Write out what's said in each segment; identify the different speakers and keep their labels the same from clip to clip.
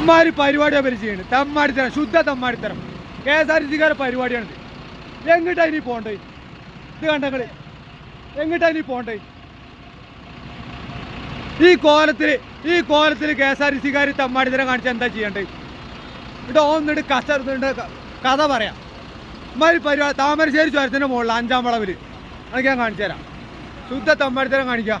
Speaker 1: ഇമാര് പരിപാടിയാണ് പരിചയമാണ് തമ്മാടിത്തരം ശുദ്ധ തമ്മാടിത്തരം. കെ എസ് ആർ ടി സിക്കാരെ പരിപാടിയാണിത്. എങ്ങോട്ടാ ഇനി പോണ്ടേ? ഇത് കണ്ടങ്ങൾ എങ്ങോട്ടാണ് ഇനി പോണ്ടേ? ഈ കോലത്തിൽ ഈ കോലത്തിൽ കെ എസ് ആർ ടി സിക്കാർ തമ്മാടിത്തരം കാണിച്ചാൽ എന്താ ചെയ്യണ്ടേ? ഇവിടെ ഒന്നിട്ട് കച്ചറുന്നുണ്ട് കഥ പറയാം. ഇമാര് പരിപാടി താമരശ്ശേരി ചുരത്തിന്റെ മുകളിൽ അഞ്ചാം വളവിൽ അതൊക്കെ ഞാൻ കാണിച്ചു തരാം ശുദ്ധ തമ്മാടിത്തരം കാണിക്കാം.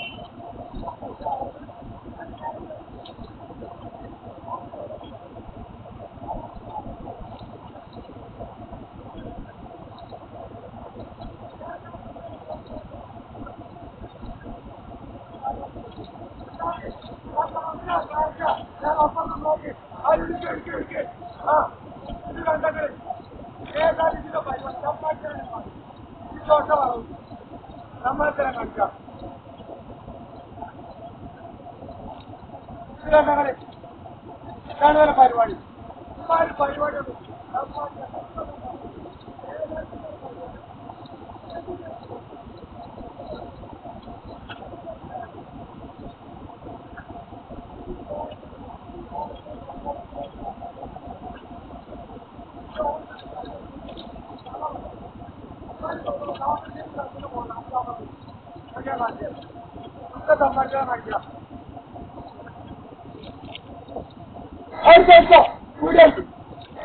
Speaker 2: പരിപാടി പരിപാടി Arkadaşlar buradayım.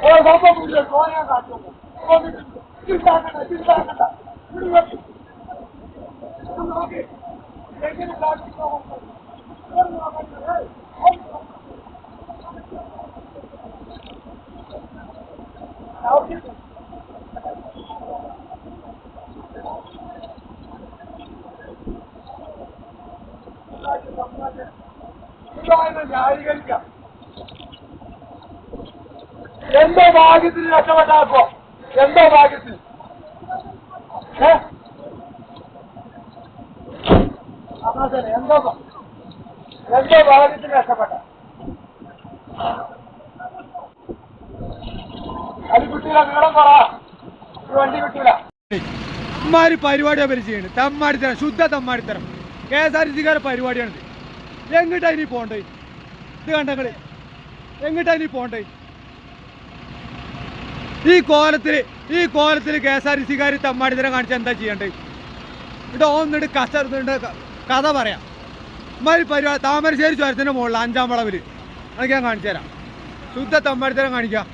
Speaker 2: Oradan da buradayım. Konya kaçıyorum. Konya kaçıyorum. Bir tane kadar, bir tane kadar. Bunu bakın. Bunu bakın. Tekini takip olmasın. Bunu bakın. Ne yapıyorsun? ന്യായീകരിക്കാം. എന്തോ ഭാഗ്യത്തിന് രക്ഷപ്പെട്ടാക്കോ എന്തോ ഭാഗ്യത്തിന്? എന്തോ എന്തോ ഭാഗ്യത്തിന് രക്ഷപ്പെട്ട? അത് കിട്ടിയില്ല നീളം പറ. വണ്ടി കിട്ടിയില്ല
Speaker 1: ഇമാര് പരിപാടിയാ പേര് ചെയ്യുന്നത് തമ്മാടിത്തരം ശുദ്ധ തമ്മാടിത്തരം കെ എസ് ആർ ടി സിക്കാരെ പരിപാടിയാണിത് എങ്ങോട്ടാ ഇനി പോണ്ടേ? ഇത് കണ്ടങ്ങൾ. എങ്ങോട്ടാ ഇനി പോണ്ടേ? ഈ കോലത്തിൽ ഈ കോലത്തിൽ കെ എസ് ആർ ടി സിക്കാർ തമ്മാടിത്തരം കാണിച്ചാൽ എന്താ ചെയ്യണ്ടേ? ഇവിടെ ഒന്നിട്ട് കഷ്ടത്തിന്റെ കഥ പറയാം. ഇമാര് പരിപാടി താമരശ്ശേരി ചുരത്തിന്റെ മുകളിൽ അഞ്ചാം വളവിൽ അതൊക്കെ ഞാൻ കാണിച്ചു തരാം ശുദ്ധ തമ്മാടിത്തരം കാണിക്കാം.